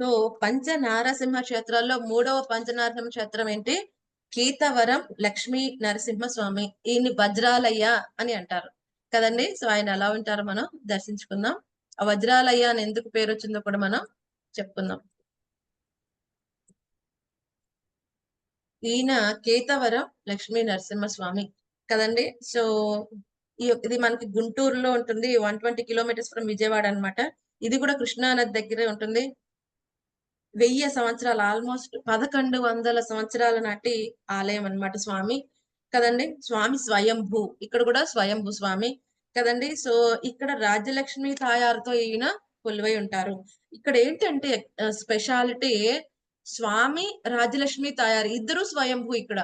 So పంచ నారసింహ క్షేత్రాల్లో మూడవ పంచనారసింహ క్షేత్రం ఏంటి? కీతవరం లక్ష్మీ నరసింహ స్వామి ఈయన్ని వజ్రాలయ్య అని అంటారు. కదండి? సో ఆయన ఎలా ఉంటారో మనం దర్శించుకుందాం. ఆ వజ్రాలయ్య అని ఎందుకు పేరు వచ్చిందో కూడా మనం చెప్పుకుందాం. ఈయన కేతవరం లక్ష్మీ నరసింహ స్వామి కదండి? సో ఈ ఇది మనకి గుంటూరులో ఉంటుంది. One twenty kilometres from Vijayawada అన్నమాట. ఇది కూడా కృష్ణా నది దగ్గరే ఉంటుంది. వెయ్యి సంవత్సరాలు ఆల్మోస్ట్ పదకొండు వందల సంవత్సరాల నాటి ఆలయం అన్నమాట స్వామి. కదండి? స్వామి స్వయంభూ. ఇక్కడ కూడా స్వయంభూ స్వామి. కదండి? సో ఇక్కడ రాజ్యలక్ష్మి తాయారుతో ఈయన కొలువై ఉంటారు. ఇక్కడ ఏంటంటే స్పెషాలిటీ స్వామి రాజ్యలక్ష్మి తాయారు. ఇద్దరు స్వయంభూ ఇక్కడ.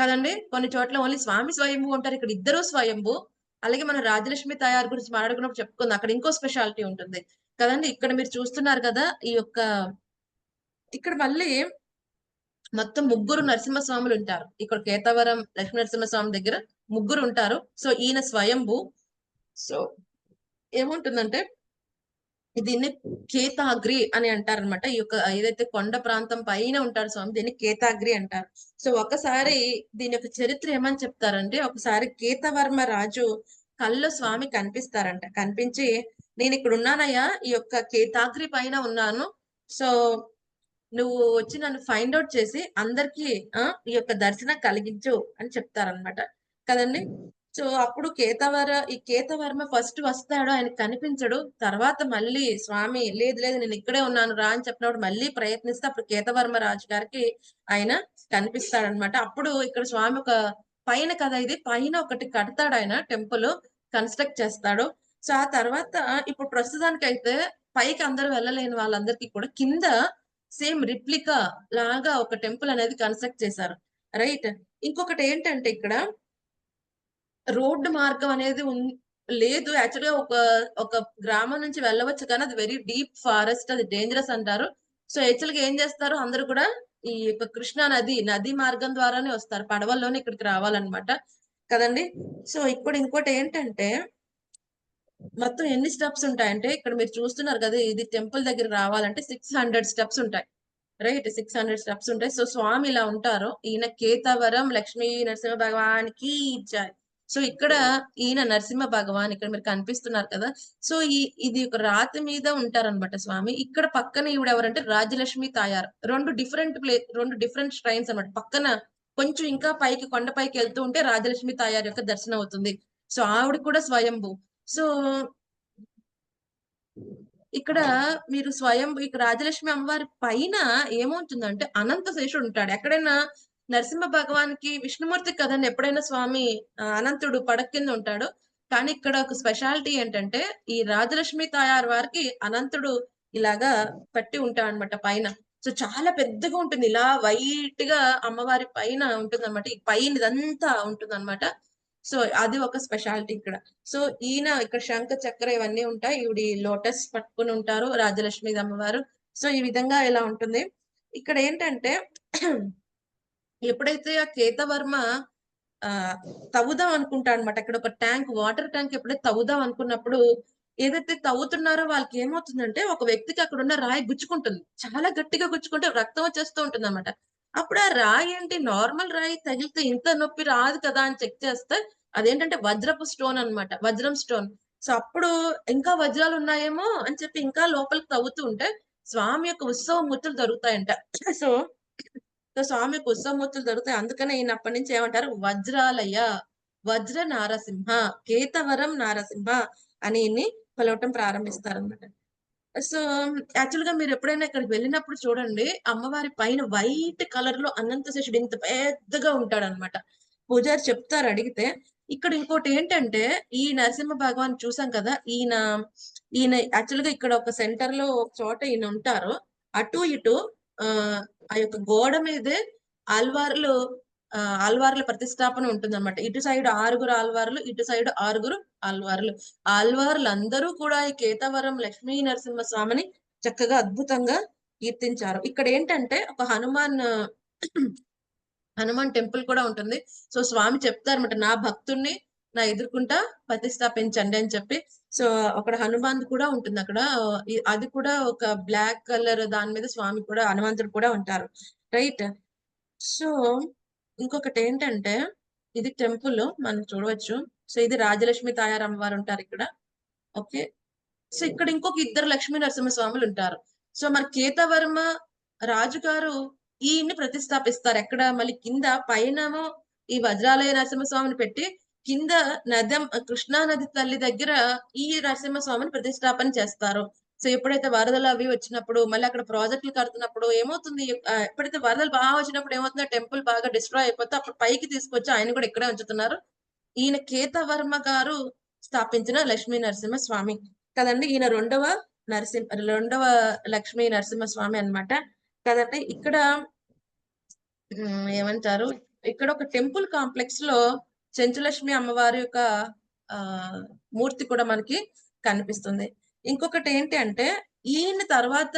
కదండి? కొన్ని చోట్ల ఓన్లీ స్వామి స్వయంభూ ఉంటారు. ఇక్కడ ఇద్దరు స్వయంభూ. అలాగే మన రాజలక్ష్మి తయారు గురించి మాట్లాడుకున్నప్పుడు చెప్పుకుందాం. అక్కడ ఇంకో స్పెషాలిటీ ఉంటుంది. కదండి? ఇక్కడ మీరు చూస్తున్నారు కదా ఈ యొక్క ఇక్కడ మళ్ళీ మొత్తం ముగ్గురు నరసింహస్వాములు ఉంటారు. ఇక్కడ కేతవరం లక్ష్మీ నరసింహస్వామి దగ్గర ముగ్గురు ఉంటారు. సో ఈయన స్వయంభూ. సో ఏముంటుందంటే దీన్ని కేతాగ్రి అని అంటారు అనమాట ఈ యొక్క ఏదైతే కొండ ప్రాంతం పైన ఉంటారు స్వామి దీన్ని కేతాగ్రి అంటారు. సో ఒకసారి దీని యొక్క చరిత్ర ఏమని చెప్తారంటే ఒకసారి కేతవర్మ రాజు కళ్ళు స్వామి కనిపిస్తారంట. కనిపించి నేను ఇక్కడ ఉన్నానయ్యా ఈ యొక్క కేతాగ్రి పైన ఉన్నాను. సో నువ్వు వచ్చి నన్ను ఫైండ్ అవుట్ చేసి అందరికి ఈ యొక్క దర్శనం కలిగించు అని చెప్తారనమాట కదండి? సో అప్పుడు కేతవర ఈ కేతవర్మ ఫస్ట్ వస్తాడు ఆయన కనిపించడు. తర్వాత మళ్ళీ స్వామి లేదు లేదు నేను ఇక్కడే ఉన్నాను రా అని చెప్పినప్పుడు మళ్ళీ ప్రయత్నిస్తే అప్పుడు కేతవర్మ రాజు గారికి ఆయన కనిపిస్తాడనమాట అప్పుడు ఇక్కడ స్వామి ఒక పైన కదా ఇది పైన ఒకటి కడతాడు ఆయన టెంపుల్ కన్స్ట్రక్ట్ చేస్తాడు. సో ఆ తర్వాత ఇప్పుడు ప్రస్తుతానికి అయితే పైకి అందరూ వెళ్ళలేని వాళ్ళందరికీ కూడా కింద సేమ్ రిప్లికా లాగా ఒక టెంపుల్ అనేది కన్స్ట్రక్ట్ చేశారు. రైట్? ఇంకొకటి ఏంటంటే ఇక్కడ రోడ్డు మార్గం అనేది ఉన్- లేదు. యాక్చువల్గా ఒక ఒక గ్రామం నుంచి వెళ్ళవచ్చు కానీ అది వెరీ డీప్ ఫారెస్ట్ అది డేంజరస్ అంటారు. సో యాక్చువల్గా ఏం చేస్తారు? అందరూ కూడా ఈ యొక్క కృష్ణా నది నది మార్గం ద్వారానే వస్తారు. పడవల్లోనే ఇక్కడికి రావాలన్నమాట. కదండి? సో ఇప్పుడు ఇంకోటి ఏంటంటే మొత్తం ఎన్ని స్టెప్స్ ఉంటాయంటే ఇక్కడ మీరు చూస్తున్నారు కదా ఇది టెంపుల్ దగ్గర రావాలంటే సిక్స్ హండ్రెడ్ స్టెప్స్ ఉంటాయి. రైట్ సిక్స్ హండ్రెడ్ స్టెప్స్ ఉంటాయి. సో స్వామి ఇలా ఉంటారు. ఈయన కేతవరం లక్ష్మీ నరసింహ భగవానికి ఇచ్చారు. సో ఇక్కడ ఈయన నరసింహ భగవాన్ ఇక్కడ మీరు కనిపిస్తున్నారు కదా. సో ఈ ఇది ఒక రాతి మీద ఉంటారన్నమాట స్వామి. ఇక్కడ పక్కన ఈవిడ ఎవరంటే రాజలక్ష్మి తాయారు. రెండు డిఫరెంట్ ప్లే రెండు డిఫరెంట్ స్ట్రైన్స్ అన్నమాట. పక్కన కొంచెం ఇంకా పైకి కొండ పైకి వెళ్తూ ఉంటే రాజలక్ష్మి తాయారు యొక్క దర్శనం అవుతుంది. సో ఆవిడ కూడా స్వయంభూ. సో ఇక్కడ మీరు స్వయం ఇక్కడ రాజలక్ష్మి అమ్మవారి పైన ఏమవుతుందంటే అనంత శేషుడు ఉంటాడు. ఎక్కడైనా నరసింహ భగవానికి విష్ణుమూర్తి కదండి ఎప్పుడైనా స్వామి అనంతుడు పడక కింద ఉంటాడు కానీ ఇక్కడ ఒక స్పెషాలిటీ ఏంటంటే ఈ రాజలక్ష్మి తాయారు వారికి అనంతుడు ఇలాగా పట్టి ఉంటాడు అనమాట పైన. సో చాలా పెద్దగా ఉంటుంది. ఇలా వైట్గా అమ్మవారి పైన ఉంటుంది అనమాట ఈ పైన ఇదంతా ఉంటుంది అనమాట సో అది ఒక స్పెషాలిటీ ఇక్కడ. సో ఈయన ఇక్కడ శంఖ చక్ర ఇవన్నీ ఉంటాయి. ఈవిడి లోటస్ పట్టుకుని ఉంటారు రాజలక్ష్మి అమ్మవారు. సో ఈ విధంగా ఇలా ఉంటుంది. ఇక్కడ ఏంటంటే ఎప్పుడైతే ఆ కేతవర్మ ఆ తవ్వుదాం అనుకుంటా అనమాట అక్కడ ఒక ట్యాంక్ వాటర్ ట్యాంక్ ఎప్పుడైతే తవ్వుదాం అనుకున్నప్పుడు ఏదైతే తవ్వుతున్నారో వాళ్ళకి ఏమవుతుందంటే ఒక వ్యక్తికి అక్కడ ఉన్న రాయి గుచ్చుకుంటుంది. చాలా గట్టిగా గుచ్చుకుంటే రక్తం వచ్చేస్తూ ఉంటుంది అనమాట అప్పుడు ఆ రాయి ఏంటి? నార్మల్ రాయి తగిలితే ఇంత నొప్పి రాదు కదా అని చెక్ చేస్తే అదేంటంటే వజ్రపు స్టోన్ అన్నమాట వజ్రం స్టోన్. సో అప్పుడు ఇంకా వజ్రాలు ఉన్నాయేమో అని చెప్పి ఇంకా లోపలికి తవ్వుతూ ఉంటే స్వామి యొక్క ఉత్సవమూర్తులు దొరుకుతాయంట. సో సో స్వామి యొక్క ఉత్సవమూర్తులు దొరుకుతాయి. అందుకనే ఈయన అప్పటి నుంచి ఏమంటారు? వజ్రాలయ వజ్ర నారసింహ కేతవరం నారసింహ అని ఈయన్ని పిలవటం ప్రారంభిస్తారన్నమాట. సో యాక్చువల్గా మీరు ఎప్పుడైనా ఇక్కడికి వెళ్ళినప్పుడు చూడండి అమ్మవారి పైన వైట్ కలర్లో అనంత శేషుడు ఇంత పెద్దగా ఉంటాడు అనమాట పూజారి చెప్తారు అడిగితే ఇక్కడ ఇంకోటి ఏంటంటే ఈ నరసింహ భగవాన్ చూసాం కదా ఈయన ఈయన యాక్చువల్గా ఇక్కడ ఒక సెంటర్లో ఒక చోట ఈయన ఉంటారు. అటు ఇటు ఆ ఆ యొక్క గోడ మీదే ఆల్వార్లు ఆల్వార్ల ప్రతిష్టాపన ఉంటుంది అనమాట ఇటు సైడ్ ఆరుగురు ఆల్వార్లు ఇటు సైడ్ ఆరుగురు ఆల్వార్లు ఆల్వార్లు అందరూ కూడా ఈ కేతవరం లక్ష్మీ నరసింహ స్వామిని చక్కగా అద్భుతంగా కీర్తించారు. ఇక్కడ ఏంటంటే ఒక హనుమాన్ హనుమాన్ టెంపుల్ కూడా ఉంటుంది. సో స్వామి చెప్తారన్నమాట నా భక్తుణ్ణి నా ఎదుర్కొంటా ప్రతిష్టాపించండి అని చెప్పి. సో అక్కడ హనుమాన్ కూడా ఉంటుంది అక్కడ. అది కూడా ఒక బ్లాక్ కలర్ దాని మీద స్వామి కూడా హనుమంతుడు కూడా ఉంటారు. రైట్. సో ఇంకొకటి ఏంటంటే ఇది టెంపుల్ మనం చూడవచ్చు. సో ఇది రాజలక్ష్మి తాయారమ్మ వారు ఉంటారు ఇక్కడ. ఓకే. సో ఇక్కడ ఇంకొక ఇద్దరు లక్ష్మీ నరసింహస్వాములు ఉంటారు. సో మన కేతవర్మ రాజుగారు ఈయన్ని ప్రతిష్టాపిస్తారు. ఎక్కడ? మళ్ళీ కింద పైనమో ఈ వజ్రాలయ నరసింహస్వామిని పెట్టి కింద నదం కృష్ణా నది తల్లి దగ్గర ఈ నరసింహస్వామిని ప్రతిష్టాపన చేస్తారు. సో ఎప్పుడైతే వరదలు అవి వచ్చినప్పుడు మళ్ళీ అక్కడ ప్రాజెక్టులు కడుతున్నప్పుడు ఏమవుతుంది? ఎప్పుడైతే వరదలు బాగా వచ్చినప్పుడు ఏమవుతుంది టెంపుల్ బాగా డిస్ట్రాయ్ అయిపోతే అప్పుడు పైకి తీసుకొచ్చి ఆయన కూడా ఇక్కడే ఉంచుతున్నారు. ఈయన కేతవర్మ గారు స్థాపించిన లక్ష్మీ నరసింహ స్వామి కదండి ఈయన రెండవ నరసింహ రెండవ లక్ష్మీ నరసింహ స్వామి అన్నమాట. కదండి ఇక్కడ ఏమంటారు? ఇక్కడ ఒక టెంపుల్ కాంప్లెక్స్లో చెంచులక్ష్మి అమ్మవారి యొక్క ఆ మూర్తి కూడా మనకి కనిపిస్తుంది. ఇంకొకటి ఏంటి అంటే ఈయన తర్వాత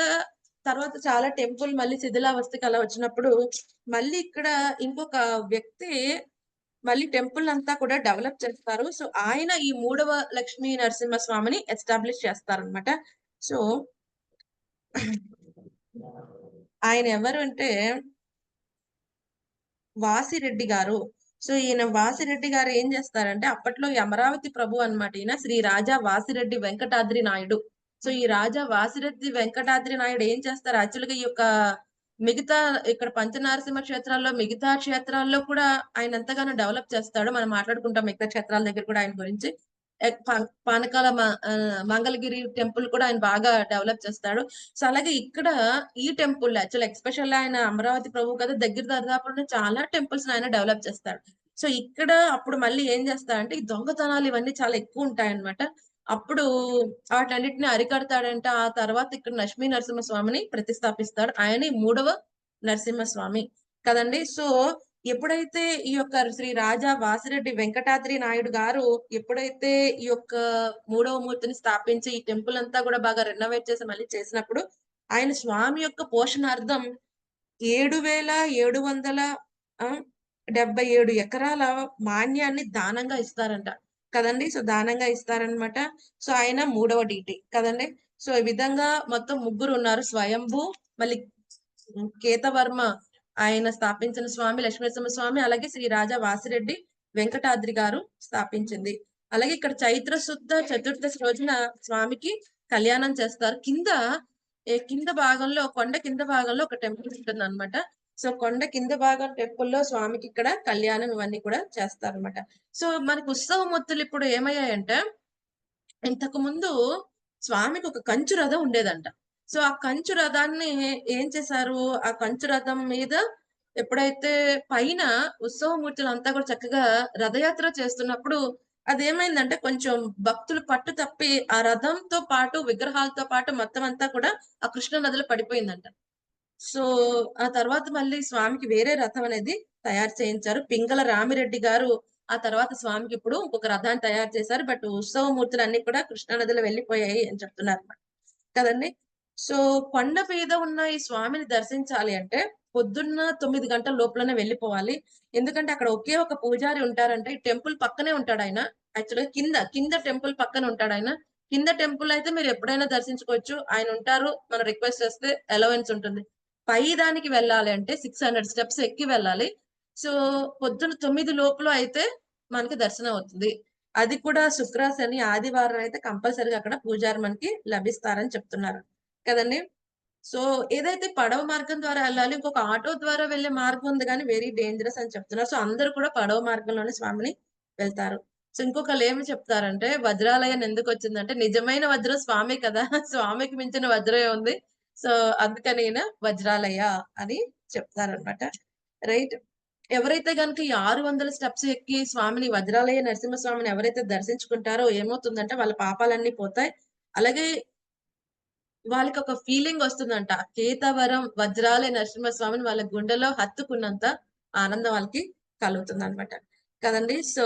తర్వాత చాలా టెంపుల్ మళ్ళీ శిథిలావస్థకి అలా వచ్చినప్పుడు మళ్ళీ ఇక్కడ ఇంకొక వ్యక్తి మళ్ళీ టెంపుల్ అంతా కూడా డెవలప్ చేస్తారు. సో ఆయన ఈ మూడవ లక్ష్మీ నరసింహ స్వామిని ఎస్టాబ్లిష్ చేస్తారనమాట సో ఆయన ఎవరు అంటే వాసిరెడ్డి గారు. సో ఈయన వాసిరెడ్డి గారు ఏం చేస్తారంటే అప్పట్లో ఈ అమరావతి ప్రభు అన్నమాట. ఈయన శ్రీ రాజా వాసిరెడ్డి వెంకటాద్రి నాయుడు. సో ఈ రాజా వాసిరెడ్డి వెంకటాద్రి నాయుడు ఏం చేస్తారు? యాక్చువల్గా ఈ యొక్క మిగతా ఇక్కడ పంచనారసింహ క్షేత్రాల్లో మిగతా క్షేత్రాల్లో కూడా ఆయన ఎంతగానో డెవలప్ చేస్తాడు. మనం మాట్లాడుకుంటాం మిగతా క్షేత్రాల దగ్గర కూడా ఆయన గురించి. పానకాల మంగళగిరి టెంపుల్ కూడా ఆయన బాగా డెవలప్ చేస్తాడు. సో అలాగే ఇక్కడ ఈ టెంపుల్ యాక్చువల్ ఎక్స్పెషల్ ఆయన అమరావతి ప్రభు కదా దగ్గర దాదాపు చాలా టెంపుల్స్ ఆయన డెవలప్ చేస్తాడు. సో ఇక్కడ అప్పుడు మళ్ళీ ఏం చేస్తాడంటే ఈ దొంగతనాలు ఇవన్నీ చాలా ఎక్కువ ఉంటాయన్నమాట. అప్పుడు వాటన్నిటిని అరికడతాడంటే. ఆ తర్వాత ఇక్కడ లక్ష్మీ నరసింహ స్వామిని ప్రతిష్టాపిస్తాడు. ఆయన మూడవ నరసింహ స్వామి కదండి. సో ఎప్పుడైతే ఈ యొక్క శ్రీ రాజా వాసిరెడ్డి వెంకటాద్రి నాయుడు గారు ఎప్పుడైతే ఈ యొక్క మూడవ మూర్తిని స్థాపించి ఈ టెంపుల్ అంతా కూడా బాగా రెనోవేట్ చేసి మళ్ళీ చేసినప్పుడు ఆయన స్వామి యొక్క పోషణార్థం ఏడు వేల ఏడు వందల డెబ్బై ఏడు ఎకరాల మాన్యాన్ని దానంగా ఇస్తారంట. కదండి? సో దానంగా ఇస్తారనమాట సో ఆయన మూడవ డీటీ. కదండి? సో ఈ విధంగా మొత్తం ముగ్గురు ఉన్నారు. స్వయంభూ మళ్ళీ కేతవర్మ ఆయన స్థాపించిన స్వామి లక్ష్మీనరసింహ స్వామి అలాగే శ్రీ రాజా వాసిరెడ్డి వెంకటాద్రి గారు స్థాపించింది. అలాగే ఇక్కడ చైత్ర శుద్ధ చతుర్దశి రోజున స్వామికి కళ్యాణం చేస్తారు. కింద కింద భాగంలో కొండ కింద భాగంలో ఒక టెంపుల్ ఉంటుంది అనమాట సో కొండ కింద భాగం టెంపుల్లో స్వామికి ఇక్కడ కళ్యాణం ఇవన్నీ కూడా చేస్తారు అనమాట సో మనకు ఉత్సవ మొత్తులు ఇప్పుడు ఏమయ్యాయంటే ఇంతకు ముందు స్వామికి ఒక కంచు రథం ఉండేదంట. సో ఆ కంచు రథాన్ని ఏం చేశారు? ఆ కంచు రథం మీద ఎప్పుడైతే పైన ఉత్సవమూర్తులు అంతా కూడా చక్కగా రథయాత్ర చేస్తున్నప్పుడు అదేమైందంటే కొంచెం భక్తులు పట్టు తప్పి ఆ రథంతో పాటు విగ్రహాలతో పాటు మొత్తం అంతా కూడా ఆ కృష్ణ నదిలో పడిపోయిందంట. సో ఆ తర్వాత మళ్ళీ స్వామికి వేరే రథం అనేది తయారు చేయించారు. పింగళ రామిరెడ్డి గారు ఆ తర్వాత స్వామికి ఇప్పుడు ఇంకొక రథాన్ని తయారు చేశారు. బట్ ఉత్సవమూర్తులు అన్ని కూడా కృష్ణా నదిలో వెళ్ళిపోయాయి అని చెప్తున్నారు కదండి? సో కొండ మీద ఉన్న ఈ స్వామిని దర్శించాలి అంటే పొద్దున్న తొమ్మిది గంటల లోపలనే వెళ్ళిపోవాలి. ఎందుకంటే అక్కడ ఒకే ఒక పూజారి ఉంటారంటే ఈ టెంపుల్ పక్కనే ఉంటాడు ఆయన. యాక్చువల్గా కింద కింద టెంపుల్ పక్కన ఉంటాడు ఆయన. కింద టెంపుల్ అయితే మీరు ఎప్పుడైనా దర్శించుకోవచ్చు. ఆయన ఉంటారు మనం రిక్వెస్ట్ చేస్తే అలవెన్స్ ఉంటుంది. పై దానికి వెళ్ళాలి అంటే సిక్స్ హండ్రెడ్ స్టెప్స్ ఎక్కి వెళ్ళాలి. సో పొద్దున తొమ్మిది లోపల అయితే మనకి దర్శనం అవుతుంది. అది కూడా శుక్ర శని ఆదివారం అయితే కంపల్సరీగా అక్కడ పూజారి మనకి లభిస్తారని చెప్తున్నారు. కదండి? సో ఏదైతే పడవ మార్గం ద్వారా వెళ్ళాలి ఇంకొక ఆటో ద్వారా వెళ్ళే మార్గం ఉంది కానీ వెరీ డేంజరస్ అని చెప్తున్నారు. సో అందరూ కూడా పడవ మార్గంలోనే స్వామిని వెళ్తారు. సో ఇంకొకళ్ళు ఏమి చెప్తారంటే వజ్రాలయం ఎందుకు వచ్చిందంటే నిజమైన వజ్రం స్వామి కదా స్వామికి మించిన వజ్రమే ఉంది. సో అందుకని వజ్రాలయ అని చెప్తారనమాట రైట్. ఎవరైతే కనుక ఈ ఆరు వందల స్టెప్స్ ఎక్కి స్వామిని వజ్రాలయ నరసింహ స్వామిని ఎవరైతే దర్శించుకుంటారో ఏమవుతుందంటే వాళ్ళ పాపాలన్నీ పోతాయి. అలాగే వాళ్ళకి ఒక ఫీలింగ్ వస్తుందంట. కేతవరం వజ్రాలయ నరసింహస్వామిని వాళ్ళ గుండెలో హత్తుకున్నంత ఆనందం వాళ్ళకి కలుగుతుంది అనమాట కదండి? సో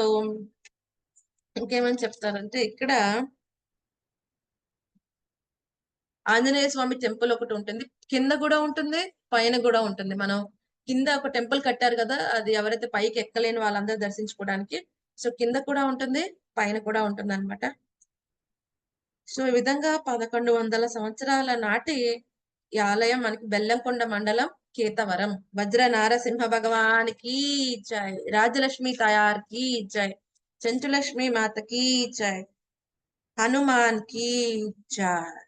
ఇంకేమని చెప్తారంటే ఇక్కడ ఆంజనేయ స్వామి టెంపుల్ ఒకటి ఉంటుంది. కింద కూడా ఉంటుంది పైన కూడా ఉంటుంది. మనం కింద ఒక టెంపుల్ కట్టారు కదా అది ఎవరైతే పైకి ఎక్కలేని వాళ్ళందరూ దర్శించుకోవడానికి. సో కింద కూడా ఉంటుంది పైన కూడా ఉంటుంది అనమాట సో ఈ విధంగా పదకొండు వందల సంవత్సరాల నాటి ఈ ఆలయం మనకి బెల్లంకొండ మండలం కేతవరం. వజ్ర నారసింహ భగవానికి జై. రాజలక్ష్మి తయార్కి జై. చెంచులక్ష్మి మాతకి జై. హనుమాన్కి జై.